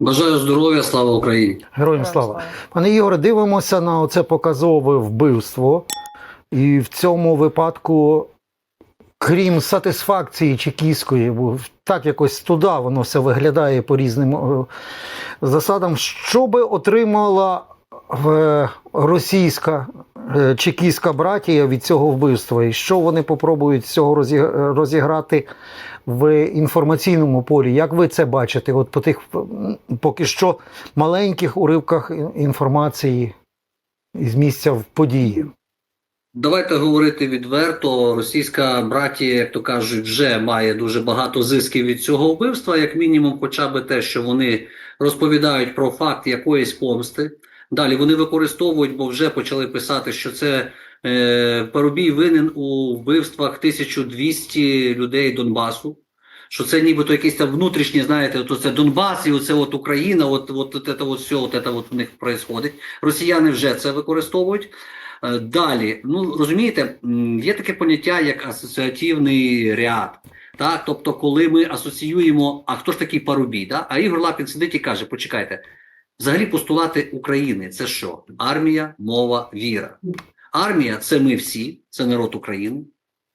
Бажаю здоров'я, слава Україні. Героям слава. Пане Ігоре, дивимося на це показове вбивство. І в цьому випадку, крім сатисфакції чекістської, бо так якось туди воно все виглядає по різним е, засадам, що би отримала е, російська чекістська братія від цього вбивства, і що вони попробують з цього розіграти в інформаційному полі. Як ви це бачите? От по тих поки що маленьких уривках інформації із місця в події. Давайте говорити відверто. Російська братія, як то кажуть, вже має дуже багато зисків від цього вбивства, як мінімум, хоча б те, що вони розповідають про факт якоїсь помсти. Далі вони використовують, бо вже почали писати, що це е, Парубій винен у вбивствах 1200 людей Донбасу. Що це нібито якісь там внутрішні, знаєте, от це Донбас і оце от Україна, от, от, от, це от все, от, це от у них відбувається. Росіяни вже це використовують. Е, Далі, ну розумієте, є таке поняття як асоціативний ряд. Так, тобто, коли ми асоціюємо, а хто ж такий парубій? Да? А Ігор Лапін сидить і каже: почекайте, взагалі постулати України це що? Армія, мова, віра. Армія це ми всі, це народ України,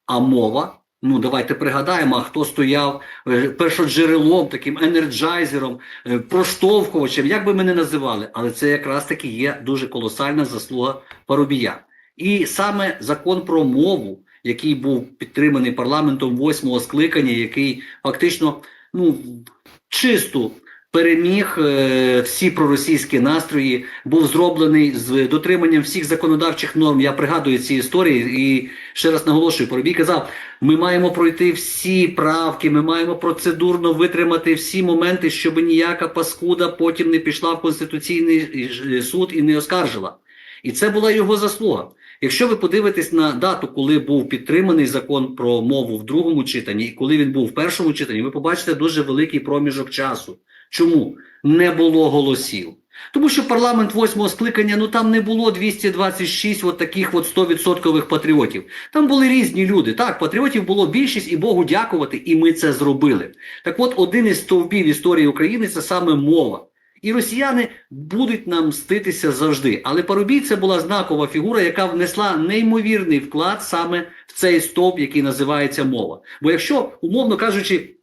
а мова. Ну, давайте пригадаємо, хто стояв е, першоджерелом, таким енерджайзером, е, проштовхувачем, як би ми не називали, але це якраз таки є дуже колосальна заслуга Парубія. І саме закон про мову, який був підтриманий парламентом восьмого скликання, який фактично ну, чисту переміг е, всі проросійські настрої, був зроблений з дотриманням всіх законодавчих норм. Я пригадую ці історії і ще раз наголошую, Парубій казав, ми маємо пройти всі правки, ми маємо процедурно витримати всі моменти, щоб ніяка паскуда потім не пішла в Конституційний е, суд і не оскаржила. І це була його заслуга. Якщо ви подивитесь на дату, коли був підтриманий закон про мову в другому читанні, і коли він був в першому читанні, ви побачите дуже великий проміжок часу. Чому не було голосів? Тому що парламент восьмого скликання, ну там не було 226 от таких от 100% патріотів. Там були різні люди. Так, патріотів було більшість, і Богу дякувати, і ми це зробили. Так от, один із стовпів історії України це саме мова. І росіяни будуть нам мститися завжди. Але Парубій це була знакова фігура, яка внесла неймовірний вклад саме в цей стовп, який називається мова. Бо якщо, умовно кажучи,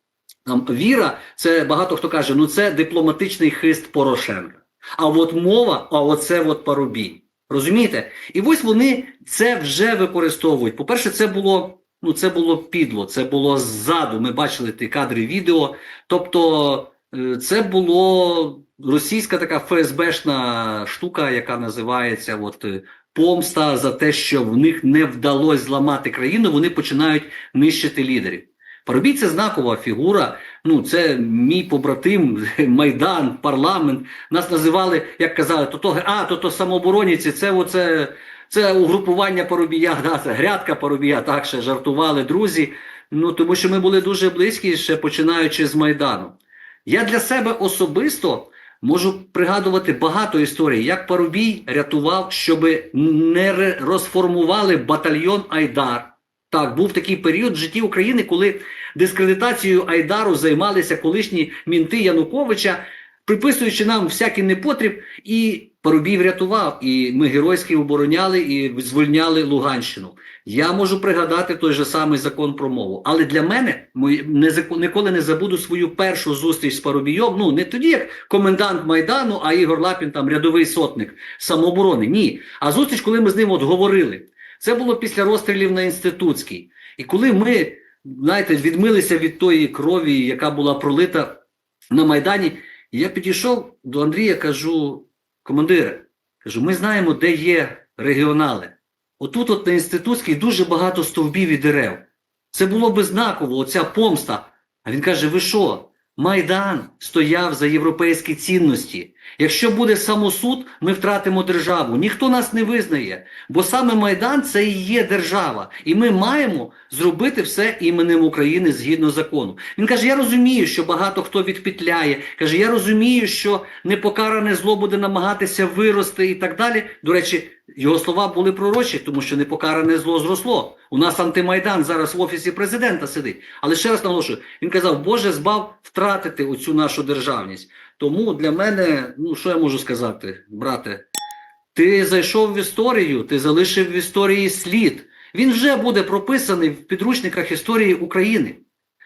віра, це багато хто каже, ну це дипломатичний хист Порошенка. А от мова, а оце от Парубій. Розумієте? І ось вони це вже використовують. По-перше, це було. Ну, це було підло, це було ззаду. Ми бачили ті кадри відео. Тобто, е, це було російська така ФСБшна штука, яка називається от, е, помста за те, що в них не вдалося зламати країну, вони починають нищити лідерів. Парубій це знакова фігура. Ну, це мій побратим, Майдан, парламент. Нас називали, як казали, то то а, то то самооборонівці, це оце, це угрупування Парубія, да, це грядка Парубія, так ще жартували друзі. Ну тому що ми були дуже близькі, ще починаючи з Майдану. Я для себе особисто можу пригадувати багато історій, як Парубій рятував, щоб не розформували батальйон Айдар. Так, був такий період в житті України, коли дискредитацією Айдару займалися колишні мінти Януковича, приписуючи нам всякий непотріб, і Парубій врятував. І ми геройськи обороняли і звольняли Луганщину. Я можу пригадати той же самий закон про мову. Але для мене ніколи не забуду свою першу зустріч з Парубійом. Ну не тоді, як комендант Майдану, а Ігор Лапін там рядовий сотник самооборони. Ні. А зустріч, коли ми з ним от говорили. Це було після розстрілів на інститутській. І коли ми, знаєте, відмилися від тої крові, яка була пролита на Майдані, я підійшов до Андрія, кажу: командире, кажу, ми знаємо, де є регіонали. Отут, от на інститутській, дуже багато стовбів і дерев. Це було би знаково, оця помста. А він каже: ви що? Майдан стояв за європейські цінності. Якщо буде самосуд, ми втратимо державу. Ніхто нас не визнає, бо саме Майдан це і є держава, і ми маємо зробити все іменем України згідно закону. Він каже: Я розумію, що багато хто відпетляє. каже: Я розумію, що непокаране зло буде намагатися вирости і так далі. До речі, його слова були пророчі, тому що непокаране зло зросло. У нас антимайдан зараз в офісі президента сидить. Але ще раз наголошую, він казав, Боже, збав втратити оцю нашу державність. Тому для мене, ну що я можу сказати, брате, ти зайшов в історію, ти залишив в історії слід. Він вже буде прописаний в підручниках історії України.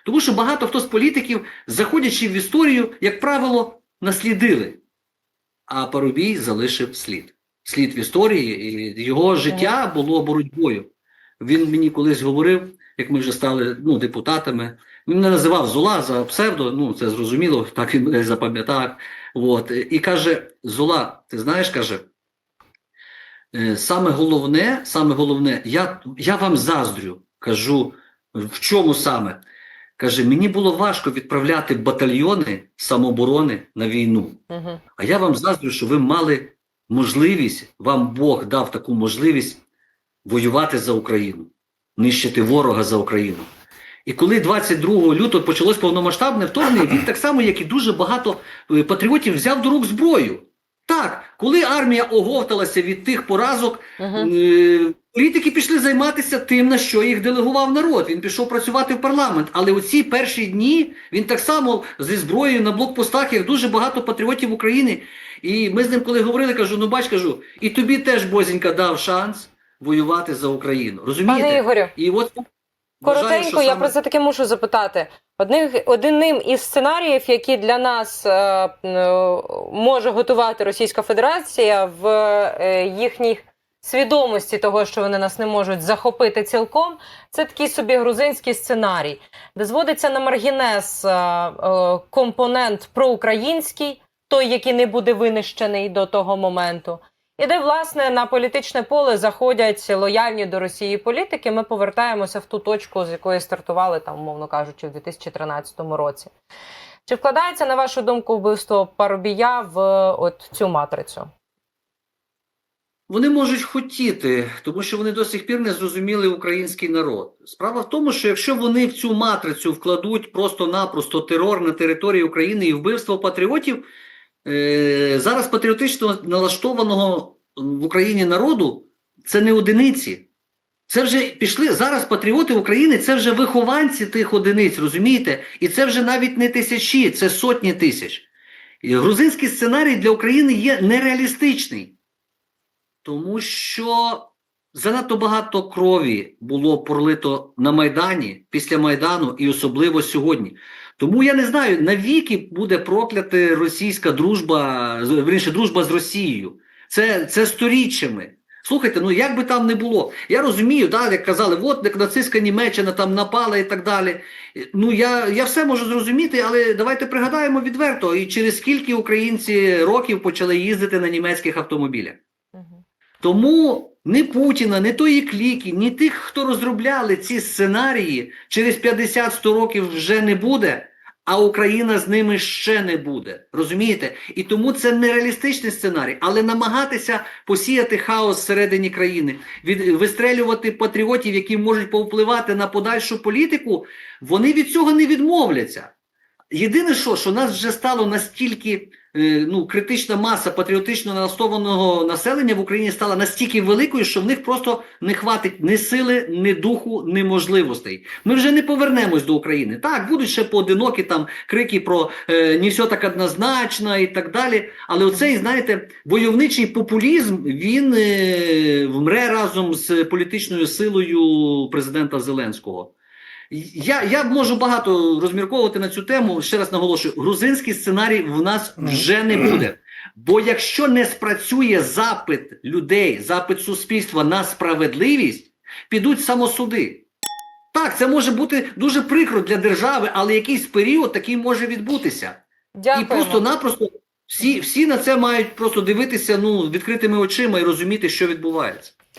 Тому що багато хто з політиків, заходячи в історію, як правило, наслідили. А Парубій залишив слід. Слід в історії, і його життя було боротьбою. Він мені колись говорив, як ми вже стали ну, депутатами. Він мене називав Зола за псевдо, ну це зрозуміло, так він мене запам'ятав. От. І каже: Зола, ти знаєш, каже, е, саме головне, саме головне, я, я вам заздрю, кажу, в чому саме? Каже, мені було важко відправляти батальйони самооборони на війну. Угу. А я вам заздрю, що ви мали можливість, вам Бог дав таку можливість воювати за Україну, нищити ворога за Україну. І коли 22 лютого почалось повномасштабне вторгнення, він так само, як і дуже багато е, патріотів, взяв до рук зброю. Так, коли армія оговталася від тих поразок, Угу. Е, Політики пішли займатися тим, на що їх делегував народ. Він пішов працювати в парламент. Але у ці перші дні він так само зі зброєю на блокпостах, як дуже багато патріотів України. І ми з ним, коли говорили, кажу: ну бач, кажу, і тобі теж Бозінька дав шанс воювати за Україну. Розумієте? Пане Ігорю, І от вважаю, коротенько, я саме- про це таки мушу запитати. Одним, одним із сценаріїв, які для нас е, е, може готувати Російська Федерація в е, їхній свідомості того, що вони нас не можуть захопити цілком, це такий собі грузинський сценарій, де зводиться на маргінез е, е, компонент проукраїнський, той, який не буде винищений до того моменту. І де, власне, на політичне поле заходять лояльні до Росії політики. Ми повертаємося в ту точку, з якої стартували, там, умовно кажучи, в 2013 році. Чи вкладається, на вашу думку, вбивство Парубія в е, от цю матрицю? Вони можуть хотіти, тому що вони до сих пір не зрозуміли український народ. Справа в тому, що якщо вони в цю матрицю вкладуть просто-напросто терор на території України і вбивство патріотів, е, зараз патріотично налаштованого в Україні народу це не одиниці. Це вже пішли зараз патріоти України, це вже вихованці тих одиниць, розумієте? І це вже навіть не тисячі, це сотні тисяч. Грузинський сценарій для України є нереалістичний. Тому що занадто багато крові було пролито на Майдані після Майдану і особливо сьогодні. Тому я не знаю, навіки буде прокляти російська дружба, вірніше, дружба з Росією. Це, це сторіччями. Слухайте, ну як би там не було. Я розумію, да, як казали, от нацистська Німеччина там напала і так далі. Ну я, я все можу зрозуміти, але давайте пригадаємо відверто, і через скільки українці років почали їздити на німецьких автомобілях. Тому ні Путіна, ні тої кліки, ні тих, хто розробляли ці сценарії, через 50-100 років вже не буде, а Україна з ними ще не буде. Розумієте? І тому це нереалістичний сценарій, але намагатися посіяти хаос всередині країни, від, вистрелювати патріотів, які можуть повпливати на подальшу політику, вони від цього не відмовляться. Єдине, що, що нас вже стало настільки е, ну, критична маса патріотично налаштованого населення в Україні стала настільки великою, що в них просто не хватить ні сили, ні духу, ні можливостей. Ми вже не повернемось до України. Так, будуть ще поодинокі там крики про е, не все так однозначно і так далі. Але оцей, знаєте, войовничий популізм він е, вмре разом з політичною силою президента Зеленського. Я, я можу багато розмірковувати на цю тему. Ще раз наголошую: грузинський сценарій в нас вже не буде. Бо якщо не спрацює запит людей, запит суспільства на справедливість, підуть самосуди. Так, це може бути дуже прикро для держави, але якийсь період такий може відбутися. І просто-напросто всі, всі на це мають просто дивитися ну, відкритими очима і розуміти, що відбувається.